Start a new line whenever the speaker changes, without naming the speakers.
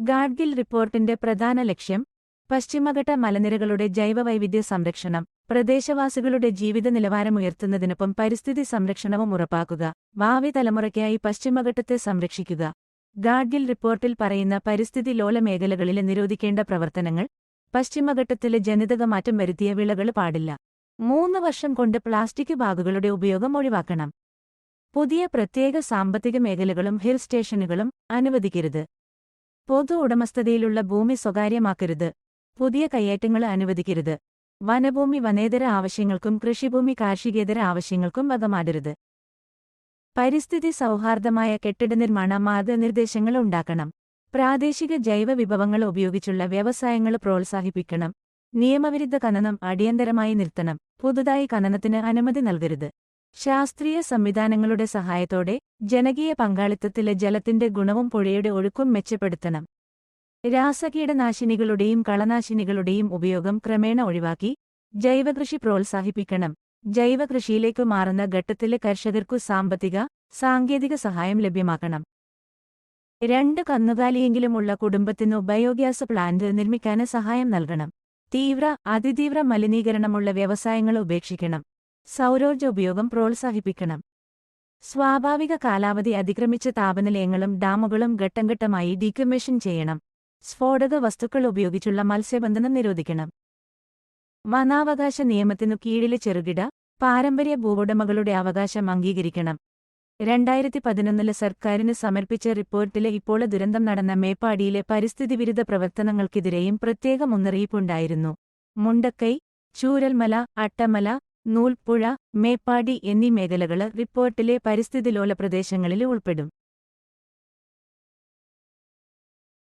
ഗാഡ്ഗിൽ റിപ്പോർട്ടിന്റെ പ്രധാന ലക്ഷ്യം പശ്ചിമഘട്ട മലനിരകളുടെ ജൈവവൈവിധ്യ സംരക്ഷണം പ്രദേശവാസികളുടെ ജീവിത നിലവാരമുയർത്തുന്നതിനൊപ്പം പരിസ്ഥിതി സംരക്ഷണവും ഉറപ്പാക്കുക ഭാവി തലമുറയ്ക്കായി പശ്ചിമഘട്ടത്തെ സംരക്ഷിക്കുക. ഗാഡ്ഗിൽ റിപ്പോർട്ടിൽ പറയുന്ന പരിസ്ഥിതി ലോല മേഖലകളിലെ നിരോധിക്കേണ്ട പ്രവർത്തനങ്ങൾ പശ്ചിമഘട്ടത്തിലെ ജനിതക മാറ്റം വരുത്തിയ വിളകൾ പാടില്ല. മൂന്ന് വർഷം കൊണ്ട് പ്ലാസ്റ്റിക് ബാഗുകളുടെ ഉപയോഗം ഒഴിവാക്കണം. പുതിയ പ്രത്യേക സാമ്പത്തിക മേഖലകളും ഹിൽ സ്റ്റേഷനുകളും അനുവദിക്കരുത്. പൊതു ഉടമസ്ഥതയിലുള്ള ഭൂമി സ്വകാര്യമാക്കരുത്. പുതിയ കയ്യേറ്റങ്ങൾ അനുവദിക്കരുത്. വനഭൂമി വനേതര ആവശ്യങ്ങൾക്കും കൃഷിഭൂമി കാർഷികേതര ആവശ്യങ്ങൾക്കും വകമാടരുത് പരിസ്ഥിതി സൗഹാർദ്ദമായ കെട്ടിട നിർമ്മാണ മാർഗനിർദ്ദേശങ്ങൾ ഉണ്ടാക്കണം. പ്രാദേശിക ജൈവ വിഭവങ്ങൾ ഉപയോഗിച്ചുള്ള വ്യവസായങ്ങൾ പ്രോത്സാഹിപ്പിക്കണം. നിയമവിരുദ്ധ ഖനനം അടിയന്തരമായി നിർത്തണം. പുതുതായി ഖനനത്തിന് അനുമതി നൽകരുത്. ശാസ്ത്രീയ സംവിധാനങ്ങളുടെ സഹായത്തോടെ ജനകീയ പങ്കാളിത്തത്തിലെ ജലത്തിന്റെ ഗുണവും പുഴയുടെ ഒഴുക്കും മെച്ചപ്പെടുത്തണം. രാസകീടനാശിനികളുടെയും കളനാശിനികളുടെയും ഉപയോഗം ക്രമേണ ഒഴിവാക്കി ജൈവകൃഷി പ്രോത്സാഹിപ്പിക്കണം. ജൈവകൃഷിയിലേക്ക് മാറുന്ന ഘട്ടത്തിലെ കർഷകർക്കു സാമ്പത്തിക സാങ്കേതിക സഹായം ലഭ്യമാക്കണം. രണ്ട് കന്നുകാലിയെങ്കിലുമുള്ള കുടുംബത്തിനു ബയോഗ്യാസ് പ്ലാന്റ് നിർമ്മിക്കാന് സഹായം നൽകണം. തീവ്ര അതിതീവ്ര മലിനീകരണമുള്ള വ്യവസായങ്ങൾ ഉപേക്ഷിക്കണം. സൗരോർജ ഉപയോഗം പ്രോത്സാഹിപ്പിക്കണം. സ്വാഭാവിക കാലാവധി അതിക്രമിച്ച താപനിലയങ്ങളും ഡാമുകളും ഘട്ടംഘട്ടമായി ഡീകമ്മീഷൻ ചെയ്യണം. സ്ഫോടക വസ്തുക്കൾ ഉപയോഗിച്ചുള്ള മത്സ്യബന്ധനം നിരോധിക്കണം. വനാവകാശ നിയമത്തിനു കീഴിലെ ചെറുകിട പാരമ്പര്യ ഭൂവുടമകളുടെ അവകാശം അംഗീകരിക്കണം. രണ്ടായിരത്തി പതിനൊന്നിൽ സർക്കാരിന് സമർപ്പിച്ച റിപ്പോർട്ടിലെ ഇപ്പോൾ ദുരന്തം നടന്ന മേപ്പാടിയിലെ പരിസ്ഥിതി വിരുദ്ധ പ്രവർത്തനങ്ങൾക്കെതിരെയും പ്രത്യേക മുന്നറിയിപ്പുണ്ടായിരുന്നു. മുണ്ടക്കൈ ചൂരൽമല അട്ടമല നൂൽപ്പുഴ മേപ്പാടി എന്നീ മേഖലകൾ റിപ്പോർട്ടിലെ പരിസ്ഥിതിലോല പ്രദേശങ്ങളിൽ ഉൾപ്പെടും.